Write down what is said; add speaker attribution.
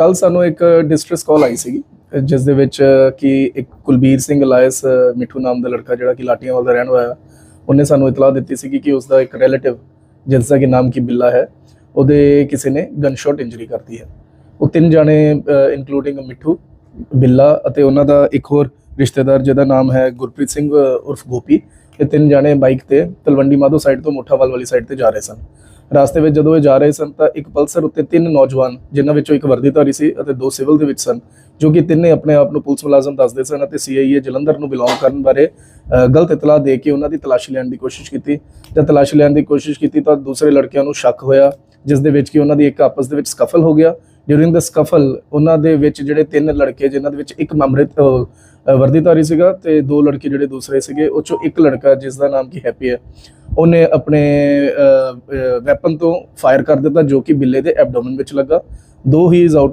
Speaker 1: ਕੱਲ ਸਾਨੂੰ ਇੱਕ ਡਿਸਟ੍ਰੈਸ ਕਾਲ ਆਈ ਸੀਗੀ, ਜਿਸ ਦੇ ਵਿੱਚ ਕਿ ਇੱਕ ਕੁਲਬੀਰ ਸਿੰਘ ਲਾਇਸ ਮਿੱਠੂ ਨਾਮ ਦਾ ਲੜਕਾ ਜਿਹੜਾ ਕਿ ਲਾਟੀਆਂਵਾਲ ਦਾ ਰਹਿਣ ਵਾਲਾ, ਉਹਨੇ ਸਾਨੂੰ ਇਤਲਾਹ ਦਿੱਤੀ ਸੀਗੀ ਕਿ ਉਸ ਦਾ ਇੱਕ ਰਿਲੇਟਿਵ ਜਿਸ ਦਾ ਕਿ ਨਾਮ ਕੀ ਬਿੱਲਾ ਹੈ, ਉਹਦੇ ਕਿਸੇ ਨੇ ਗਨਸ਼ਾਟ ਇੰਜਰੀ ਕਰਤੀ ਹੈ। ਉਹ ਤਿੰਨ ਜਾਣੇ ਇਨਕਲੂਡਿੰਗ ਮਿੱਠੂ, ਬਿੱਲਾ ਅਤੇ ਉਹਨਾਂ ਦਾ ਇੱਕ ਹੋਰ ਰਿਸ਼ਤੇਦਾਰ ਜਿਹਦਾ ਨਾਮ ਹੈ ਗੁਰਪ੍ਰੀਤ ਸਿੰਘ ਉਰਫ ਗੋਪੀ, ਇਹ ਤਿੰਨ ਜਾਣੇ ਬਾਈਕ ਤੇ ਤਲਵੰਡੀ ਮਾਧੋ ਸਾਈਡ ਤੋਂ ਮੋਠਾਵਾਲ ਵਾਲੀ ਸਾਈਡ ਤੇ ਜਾ ਰਹੇ ਸਨ। ਰਸਤੇ ਵਿੱਚ ਜਦੋਂ ਇਹ ਜਾ ਰਹੇ ਸਨ ਤਾਂ ਇੱਕ ਪਲਸਰ ਉੱਤੇ ਤਿੰਨ ਨੌਜਵਾਨ, ਜਿਨ੍ਹਾਂ ਵਿੱਚੋਂ ਇੱਕ ਵਰਦੀਧਾਰੀ ਸੀ ਅਤੇ ਦੋ ਸਿਵਲ ਦੇ ਵਿੱਚ ਸਨ, ਜੋ ਕਿ ਤਿੰਨੇ ਆਪਣੇ ਆਪ ਨੂੰ ਪੁਲਿਸ ਮੁਲਾਜ਼ਮ ਦੱਸਦੇ ਸਨ ਅਤੇ ਸੀਆਈਏ ਜਲੰਧਰ ਨੂੰ ਬਿਲੋਂਗ ਕਰਨ ਬਾਰੇ ਗਲਤ ਇਤਲਾਹ ਦੇ ਕੇ ਉਹਨਾਂ ਦੀ ਤਲਾਸ਼ੀ ਲੈਣ ਦੀ ਕੋਸ਼ਿਸ਼ ਕੀਤੀ। ਜਦ ਤਲਾਸ਼ੀ ਲੈਣ ਦੀ ਕੋਸ਼ਿਸ਼ ਕੀਤੀ ਤਾਂ ਦੂਸਰੇ ਲੜਕਿਆਂ ਨੂੰ ਸ਼ੱਕ ਹੋਇਆ, ਜਿਸ ਦੇ ਵਿੱਚ ਕਿ ਉਹਨਾਂ ਦੀ ਇੱਕ ਆਪਸ ਦੇ ਵਿੱਚ ਸਕਫਲ ਹੋ ਗਿਆ। ਡਿਊਰਿੰਗ ਦ ਸਕਫਲ ਉਹਨਾਂ ਦੇ ਵਿੱਚ ਜਿਹੜੇ ਤਿੰਨ ਲੜਕੇ, ਜਿਨ੍ਹਾਂ ਦੇ ਵਿੱਚ ਇੱਕ ਮਮਰਿਤ ਵਰਦੀਧਾਰੀ ਸੀਗਾ ਤੇ ਦੋ ਲੜਕੇ ਜਿਹੜੇ ਦੂਸਰੇ ਸੀਗੇ, ਉਹ ਚੋਂ ਇੱਕ ਲੜਕਾ, ਜਿਸ ਦਾ ਨਾਮ ਕੀ ਹੈਪੀ ਹੈ। ਉਹਨੇ ਆਪਣੇ ਵੈਪਨ ਤੋਂ ਫਾਇਰ ਕਰ ਦਿੱਤਾ ਜੋ ਕਿ ਬਿੱਲੇ ਦੇ ਐਬਡੋਮਨ ਵਿੱਚ ਲੱਗਾ। ਦੋ ਹੀ ਇਜ਼ ਆਊਟ